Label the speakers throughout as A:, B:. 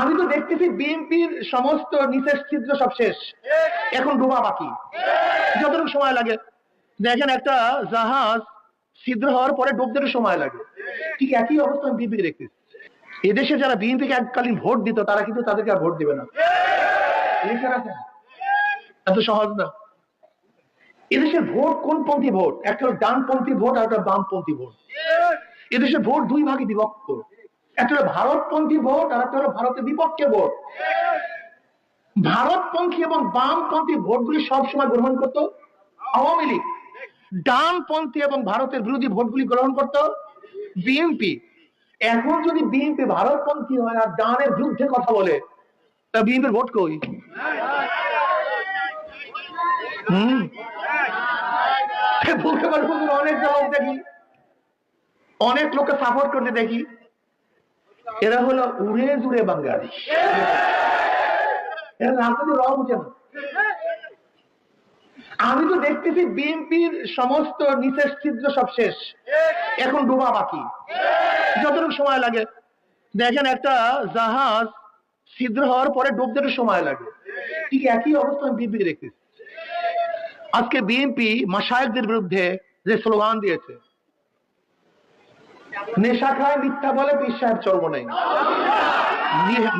A: আমি তো দেখতেছি বিএনপির সমস্ত নিচের ছিদ্র সব শেষ। এখন ডোবা বাকি। যতটুকু সময় লাগে। দেখেন একটা জাহাজ ছিদ্র হওয়ার পরে ডুবতে সময় লাগে। ঠিক একই অবস্থা আমি বিএনপিকে দেখতেছি। এদেশে যারা বিএনপিকে এককালীন ভোট দিত, তারা কিন্তু তাদেরকে আর ভোট দিবে না। এত সহজ না। এদেশের ভোট কোন পন্থী ভোট? একটা ডানপন্থী ভোট আর একটা বামপন্থী ভোট। এদেশের ভোট দুই ভাগে বিভক্ত। একটা ভারতপন্থী ভোট, আর একটা হলো ভারতের বিপক্ষে ভোট। ভারতপন্থী এবং বামপন্থী ভোটগুলি সবসময় গ্রহণ করত আওয়ামী লীগ। ডানপন্থী এবং ভারতের বিরোধী ভোটগুলি গ্রহণ করত বিএনপি। এখন যদি বিএনপি ভারতপন্থী হয় আর ডানের বিরুদ্ধে কথা বলে, তা বিএনপির ভোট কই? হুম? অনেক লোক দেখি। অনেক লোককে সাপোর্ট করতে দেখি। এরা হলো উড়ে জুড়ে বাঙালি। এরা রাজনীতি রং বুঝে না। আমি তো দেখতেছি বিএনপির সমস্ত নিচের ছিদ্র সব শেষ। এখন ডোবা বাকি। যতটুকু সময় লাগে। দেখেন একটা জাহাজ ছিদ্র হওয়ার পরে ডুবতে একটু সময় লাগে। ঠিক একই অবস্থা আমি বিএনপিকে দেখতেছি। আজকে বিএনপি মাসায়কদের বিরুদ্ধে যে স্লোগান দিয়েছে নেশা খায়, মিথ্যা বলে পীর সাহেব চর্ম নেই।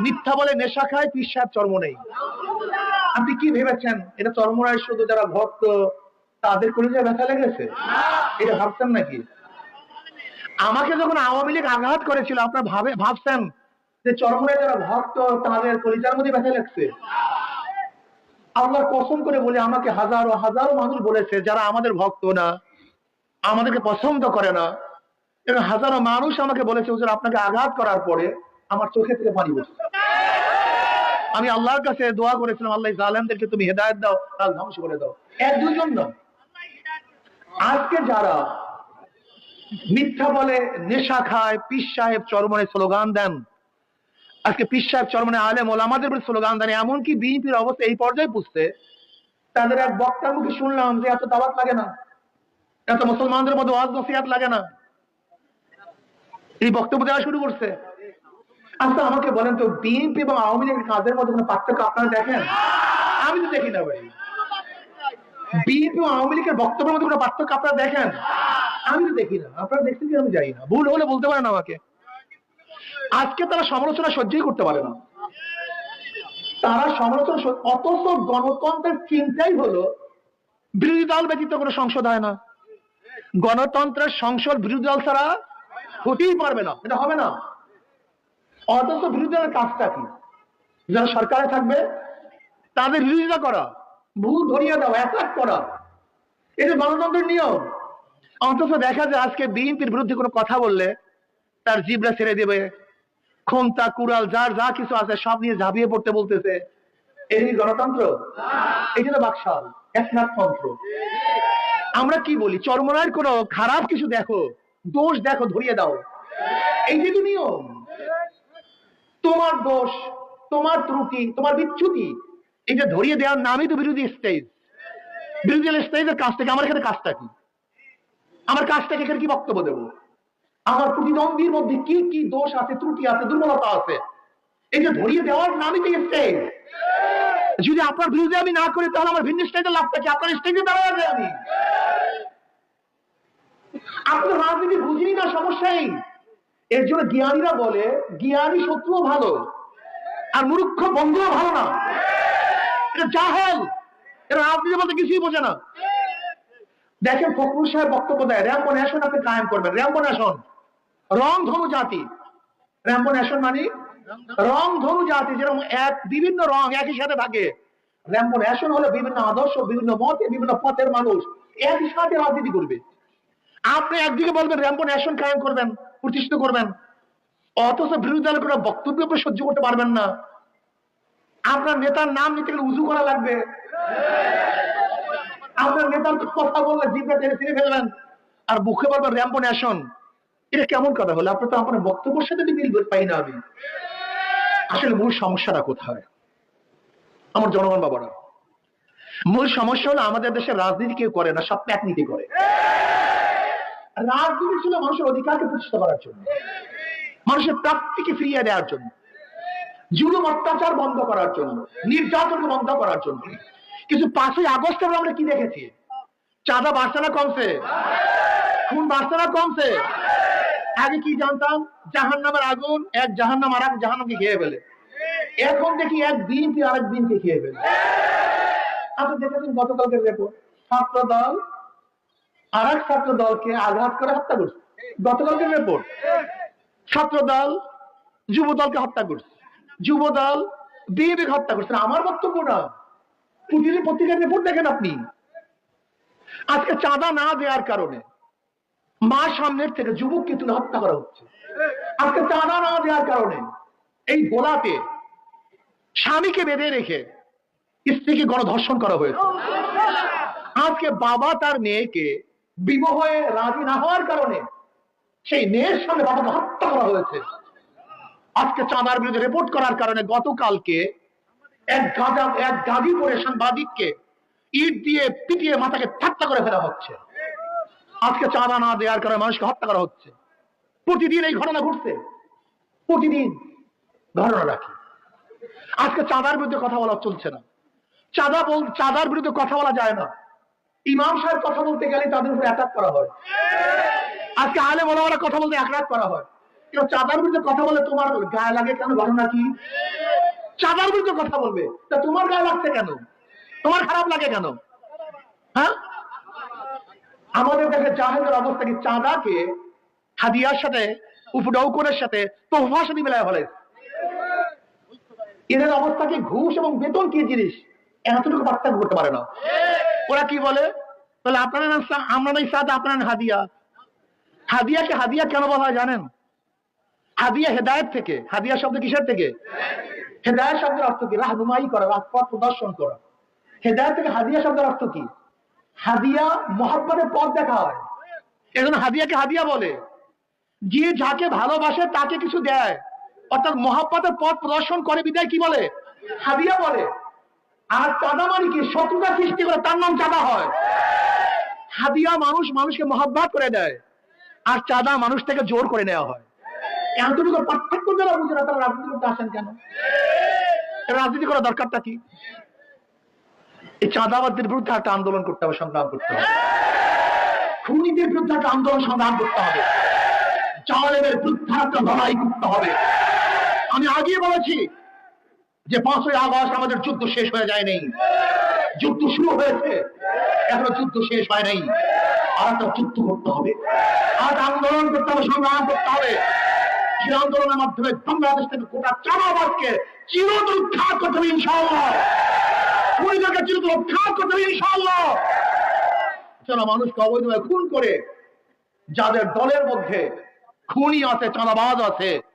A: মিথ্যা বলে নেশা খায়, পীর সাহেব চর্ম নেই। আপনি কি ভেবেছেন? এটা চর্মরায় শুধু যারা ভক্ত, তাদের কলিজা ব্যথা লেগেছে? এটা ভাবছেন নাকি? আমাকে যখন আওয়ামী লীগ আঘাত করেছিল, আপনার ভাবে ভাবছেন যে চরমরায় যারা ভক্ত, তাদের কলিজার মধ্যে ব্যথা লাগছে? আল্লাহ কসম করে বলে, আমাকে হাজারো হাজারো মানুষ বলেছে, যারা আমাদের ভক্ত না, আমাদেরকে পছন্দ করে না এবং হাজারো মানুষ আমাকে বলেছে, হুজুর, আপনাকে আঘাত করার পরে আমার চোখে থেকে পানি বসছে আমি আল্লাহর কাছে দোয়া করেছিলাম, আল্লাহ জালেমদেরকে তুমি হেদায়ত দাও, তার ধ্বংস করে দাও। এক দুজন না। আজকে যারা মিথ্যা বলে, নেশা খায় পিস সাহেব চরমনে স্লোগান দেন, আজকে পিস সাহেব চরমনে আলেম আমাদের উপরে স্লোগান দেন, এমনকি বিএনপির অবস্থা এই পর্যায়ে পুষতে তাদের এক বক্তার মুখে শুনলাম যে এত দাওয়াত লাগে না, এত মুসলমানদের মধ্যে ওয়াজ নসিহাত লাগে না। এই বক্তব্য দেওয়া শুরু করছে। আচ্ছা আমাকে বলেন তো বিএনপি এবং আওয়ামী লীগের কাজের মধ্যে কোনো পার্থক্য আপনারা দেখেন? আমি তো দেখি না ভাই। বিএনপি আওয়ামী লীগের বক্তব্যের মধ্যে কোনো পার্থক্য আপনারা দেখেন? আমি তো দেখি না। আপনারা দেখছেন কি আমি জানি না। ভুল হলে বলতে পারেন আমাকে। আজকে তারা সমালোচনা সহ্যই করতে পারে না। তারা সমালোচনা অথচ গণতন্ত্রের চিন্তাই হলো, বিরোধী দল ব্যতীত কোনো সংসদ হয় না। গণতন্ত্রের সংসদ বিরোধী দল ছাড়া হতেই পারবে না, এটা হবে না। অথচ বিরোধী দলের কাজটা কি? যারা সরকারে থাকবে, তাদের বিরোধিতা করা, ভুল ধরিয়ে দেওয়া অ্যাটাক করা এটা গণতন্ত্রের নিয়ম। অথচ দেখা যায় আজকে বিএনপির বিরুদ্ধে কোনো কথা বললে, তার জিবরা ছেড়ে দেবে। খন্তা কুড়াল, যার যা কিছু আছে, সব নিয়ে ঝাঁপিয়ে পড়তে বলতেছে। এই গণতন্ত্র এটা তো বাকশাল একনাথতন্ত্র আমরা কি বলি? চরমনার কোনো খারাপ কিছু দেখো? দোষ দেখো, ধরিয়ে দাও। এই যে তো নিয়ম তোমার দোষ, তোমার ত্রুটি, তোমার বিচ্যুতি এটা ধরিয়ে দেওয়ার নামই তো বিরোধী স্টেজ বিরোধী স্টেজের কাজ থেকে আমার এখানে কাজটা কি? আমার কাজটাকে এখানে কি বক্তব্য দেবো? আমার প্রতিদ্বন্দ্বীর মধ্যে কি কি দোষ আছে, ত্রুটি আছে, দুর্বলতা আছে? এই যে ধরিয়ে দেওয়ার নামই তো স্টেজ যদি আপনার বিরুদ্ধে আমি না করি, তাহলে আমার ভিন্ন স্টেজে লাভটা কি? আপনার স্টেজে দাঁড়ায় যাবে আমি। আপনার রাজনীতি বুঝিনি না সমস্যাই এর জন্য জ্ঞানীরা বলে, জ্ঞানী শত্রুও ভালো, আর মূর্খ বন্ধুও ভালো না। এটা জাহেল। এরা রাজনীতি বলতে কিছুই বোঝে না। দেখেন, ফখরুল সাহেব বক্তব্য দেয় র্যাম্পো ন্যাশন আপনি কায়েম করবেন। র্যাম্পো ন্যাশন রং ধনু জাতি। র্যাম্পো ন্যাশন মানে রং ধনু জাতি, যেরকম এক, বিভিন্ন রং একই সাথে থাকে। র্যাম্পো ন্যাশন হলো বিভিন্ন আদর্শ, বিভিন্ন মতে, বিভিন্ন পথের মানুষ। একই সাথে রাজনীতি করবে। আপনি একদিকে বলবেন র্যাম্পো ন্যাশন কায়েম করবেন, প্রতিষ্ঠিত করবেন, অথচ বিরোধী দলের কোনো বক্তব্য আপনি সহ্য করতে পারবেন না। আপনার নেতার নাম নিতে গেলে উজু করা লাগবে। আপনার নেতার কথা বললে জিভটা টেনে ছিঁড়ে ফেলবেন। আর মুখে বলবেন র্যাম্পো ন্যাশন। এটা কেমন কথা হলো? আপনি তো আপনার বক্তব্যের সাথে মিল পাই না আমি। আসলে মূল সমস্যাটা কোথায়? আমার জনগণ বাবারা, মূল সমস্যা হলো আমাদের দেশের রাজনীতি কেউ করে না, সব প্যাকনীতি করে। রাজনীতি ছিল মানুষের অধিকারকে প্রতিষ্ঠা করার জন্য, মানুষের প্রাপ্তিকে ফিরিয়ে দেওয়ার জন্য, জুলুম, অত্যাচার বন্ধ করার জন্য নির্যাতন বন্ধ করার জন্য। কিন্তু পাঁচই আগস্টে আমরা কি দেখেছি? চাঁদা বাড়ছে না কমছে। খুন বাড়ছে না কমছে। আগে কি জানতাম? জাহান নামের আগুন, এক জাহান নাম আর এক জাহান নামকে খেয়ে ফেলে। এখন দেখি এক বিএনপি আর এক বিএনপি খেয়ে ফেলে। আপনি দেখেছেন গতকালকের রেপোর্ট ছাত্র দল আর এক ছাত্র দলকে আঘাত করে হত্যা করছে। গতকালকের ছাত্র দল, যুব দলকে হত্যা করছে। যুব দল হত্যা করছে। আমার বক্তব্য না। প্রতিদিন পত্রিকার রিপোর্ট দেখেন আপনি। আজকে চাঁদা না দেওয়ার কারণে মা সামনের থেকে যুবককে তুলে হত্যা করা হচ্ছে। আজকে চাঁদা না দেওয়ার কারণে এই গোলাতে স্বামীকে বেঁধে রেখে স্ত্রীকে গণধর্ষণ করা হয়েছে। আজকে বাবা তার মেয়েকে বিবাহ রাজি না হওয়ার কারণে সেই মেয়ের সঙ্গে বাবাকে হত্যা করা হয়েছে। আজকে চাঁদার বিরুদ্ধে রিপোর্ট করার কারণে গতকালকে এক গাজা এক গাজীপুরে সাংবাদিককে ইট দিয়ে পিটিয়ে মাথাকে ঠাট্টা করে ফেলা হচ্ছে। আজকে চাঁদা না দেওয়ার কারণে মানুষকে হত্যা করা হচ্ছে। প্রতিদিন এই ঘটনা ঘটছে। প্রতিদিন ঘটনা রাখি। আজকে চাঁদার বিরুদ্ধে কথা বলা চলছে না। চাঁদা বল, চাঁদার বিরুদ্ধে কথা বলা যায় না। ইমাম সাহেব কথা বলতে গেলে তাদের উপর অ্যাটাক করা হয়। আজকে আলে বলা কথা বলতে অ্যাটাক করা হয়। কেউ চাঁদার বিরুদ্ধে কথা বলে তোমার গায়ে লাগে কেন ঘটনা কি চাঁদার বিরুদ্ধে কথা বলবে। তা তোমার গায়ে লাগছে কেন? তোমার খারাপ লাগে কেন? হ্যাঁ? আমাদের কাছে জাহেদের অবস্থা কি চাঁদাকে হাদিয়ার সাথে উপডৌকনের সাথে তোফার সাথে মেলায় ফেলে? এদের অবস্থা কি ঘুষ এবং বেতন কি জিনিস? এতটুকু পার্থক্য করতে পারে না। ওরা কি বলে? তাহলে আপনারা নাম সা- আমরা সাদ আপনার হাদিয়া। হাদিয়াকে হাদিয়া কেন বলা হয় জানেন? হাদিয়া হেদায়ত থেকে। হাদিয়া শব্দ কিসের থেকে? হেদায়ত শব্দের অর্থ কি? রাহনুমাই করা, রাজপথ প্রদর্শন করা। হেদায়ত থেকে হাদিয়া শব্দের অর্থ কি? হাদিয়া মহাব্বতের পথ দেখা হয়। এজন্য হাদিয়াকে হাদিয়া বলে। যে যাকে ভালোবাসে তাকে কিছু দেয়। অর্থাৎ মহাব্বতের পথ প্রদর্শন করে বিদায় কি বলে? হাদিয়া বলে। আর চাঁদা মানে কি শত্রুতা সৃষ্টি করে তার নাম চাঁদা হয়। হাদিয়া মানুষ মানুষকে মহাব্বাত করে দেয়। আর চাঁদা মানুষ থেকে জোর করে নেওয়া হয়। এতটুকু পার্থক্য যারা বুঝে না তারা রাজনীতি করতে আসেন কেন? রাজনীতি করার দরকারটা কি? এই চাঁদাবাদদের বিরুদ্ধে একটা আন্দোলন করতে হবে, সংগ্রাম করতে হবে। খুনিদের বিরুদ্ধে একটা আন্দোলন সংগ্রাম করতে হবে। বিরুদ্ধে একটা লড়াই করতে হবে। আমি আগে বলেছি যে পাঁচই আগস্ট আমাদের যুদ্ধ শেষ হয়ে যায় নেই যুদ্ধ শুরু হয়েছে। এখনও যুদ্ধ শেষ হয় নাই। আর একটা যুদ্ধ করতে হবে। আর আন্দোলন করতে হবে, সংগ্রাম করতে হবে। সেই আন্দোলনের মাধ্যমে বাংলাদেশ থেকে গোটা চামাবাদকে চিরতর উদ্ধার করতে হবে ইনশাআল্লাহ। পরিবারকে চিরতর উদ্ধার করতে হবে ইনশাআল্লাহ। যারা মানুষকে অবৈধভাবে খুন করে, যাদের দলের মধ্যে খুনি আছে, চাঁদাবাজ আছে